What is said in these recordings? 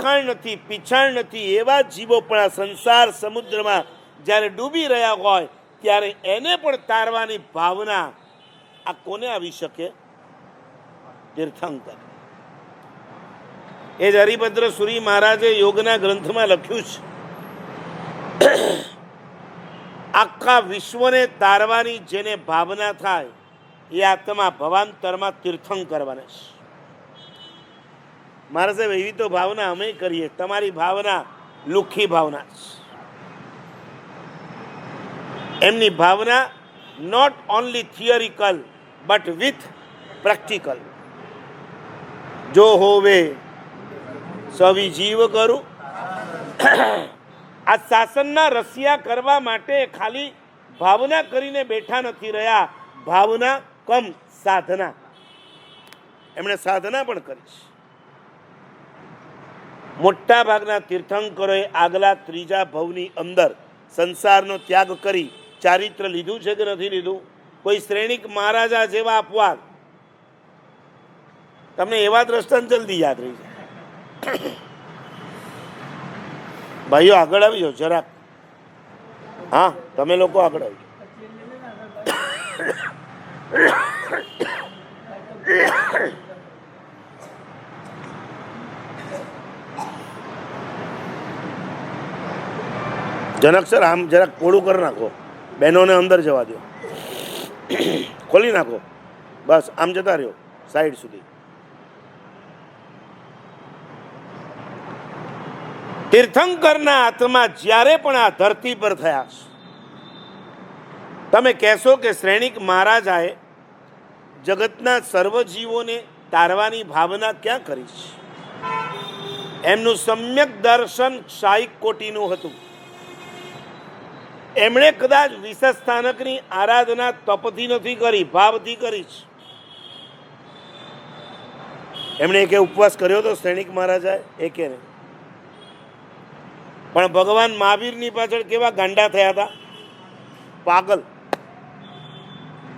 ઓળખાણ નથી, પીછાણ નથી, એવા જીવો પણ આ સંસાર સમુદ્રમાં જ્યારે ડૂબી રહ્યા હોય, ત્યારે એને પણ તારવાની ભાવના આ કોને આવી શકે? તીર્થંકર. એ જ હરિભદ્ર સુરી મહારાજે યોગના ગ્રંથમાં લખ્યું છે. આખા વિશ્વને તારવાની જેને ભાવના થાય, એ આત્મા ભવાંતરમાં તીર્થંકર બને છે. મારા સાહેબ, એવી તો ભાવના અમે કરીએ. તમારી ભાવના લુખ્ખી ભાવના. એમની ભાવના not only theoretical but with practical જો હોવે, સવી જીવ કરું. આ શાસનના રસિયા કરવા માટે ખાલી ભાવના કરીને બેઠા નથી રહ્યા. ભાવના કમ સાધના. એમણે સાધના પણ કરી છે. મોટા ભાગના તીર્થંકરોએ આગલા ત્રીજા ભવની અંદર સંસારનો ત્યાગ કરી ચારિત્ર લીધું છે કે નથી લીધું કોઈ શ્રેણિક મહારાજા જેવા અપવાદ તમને એવા દ્રષ્ટાંત જલ્દી યાદ રહી જાય ભાઈઓ આગળ આવી જાઓ જરાક હા તમે લોકો આગળ આવી જાઓ. જનક સર, આમ જરાક પોળું કરી નાખો. બહેનોને અંદર જવા દો. ખોલી નાખો. બસ, આમ જતા રહ્યો, સાઈડ સુધી. તીર્થંકરના હાથમાં જ્યારે પણ આ ધરતી પર થયા, તમે કહેશો કે શ્રેણિક મહારાજાએ જગતના સર્વજીવોને તારવાની ભાવના ક્યાં કરી છે? એમનું સમ્યક દર્શન શાહિક કોટીનું હતું. એમણે કદાચ વિશેષ સ્થાનકની આરાધના તપથી નથી કરી, ભાવથી કરી છે. એમણે એક ઉપવાસ કર્યો હતો સૈનિક મહારાજાએ એ કે નહીં. પણ ભગવાન મહાવીરની પાછળ કેવા ગાંડા થયા હતા? પાગલ.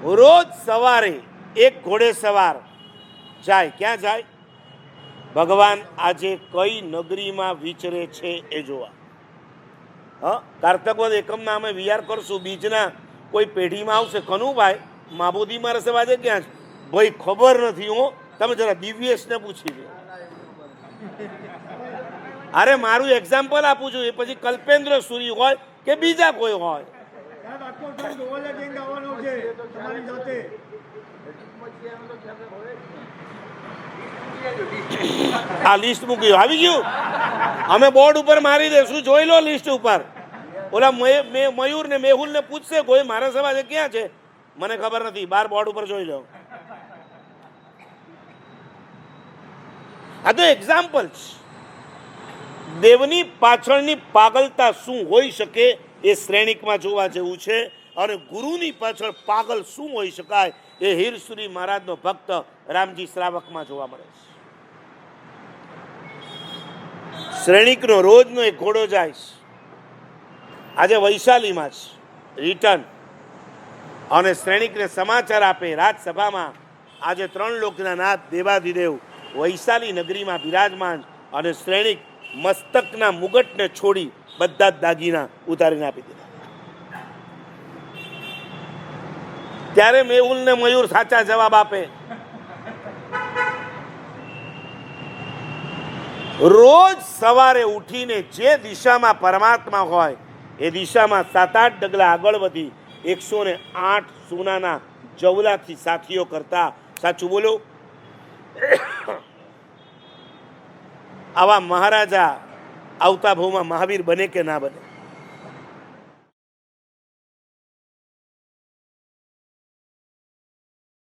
રોજ સવારે એક ઘોડે સવાર જાય. ક્યાં જાય? ભગવાન આજે કઈ નગરીમાં વિચરે છે એ જોવા. હા કાર્તકવદ એકમના અમે વિચાર કરશું બીજના કોઈ પેઢીમાં આવશે? કનુભાઈ માબોદી મારે વાજે ક્યાં છે? ભાઈ ખબર નથી હો. તમે જરા દિવ્યેશને પૂછી લો. અરે મારું એક્ઝામ્પલ આપું છું. એ પછી કલ્પેન્દ્ર સુરી હોય કે બીજા કોઈ હોય? છે આ લિસ્ટ મૂકી આવી ગયું? અમે બોર્ડ ઉપર મારી દઈશું જોઈ લો લિસ્ટ ઉપર? ઓલા મયુર ને મેહુલ ને પૂછશે કોઈ મારા સમાજે ક્યાં છે? મને ખબર નથી, બાર બોર્ડ ઉપર જોઈ લો. આ તો એક્ઝામ્પલ દેવની પાછળની પાગલતા શું હોઈ શકે એ શ્રેણિકમાં જોવા જેવું છે અને ગુરુની પાછળ પાગલ શું હોઈ શકાય એ હીરસુરી મહારાજનો ભક્ત રામજી શ્રાવકમાં જોવા મળે છે. શ્રેણિકનો રોજનો એક ઘોડો જાય આજે વૈશાલીમાં જ રિટર્ન અને શ્રેણિકને સમાચાર આપે રાજસભામાં. આજે ત્રણ લોકના નાથ દેવાધિદેવ વૈશાલી નગરીમાં બિરાજમાન અને શ્રેણિક મસ્તકના મુગટને છોડી બધા જ દાગીના ઉતારીને આપી દીધા. ત્યારે મેહુલ ને મયુર સાચા જવાબ આપે. રોજ સવારે ઉઠીને જે દિશામાં પરમાત્મા હોય, એ દિશામાં સાત આઠ ડગલા આગળ વધી એકસો ને આઠ સોનાના જવલાથી સાથીઓ કરતા. સાચું બોલો? આવા મહારાજા આવતા ભાવમાં મહાવીર બને કે ના બને?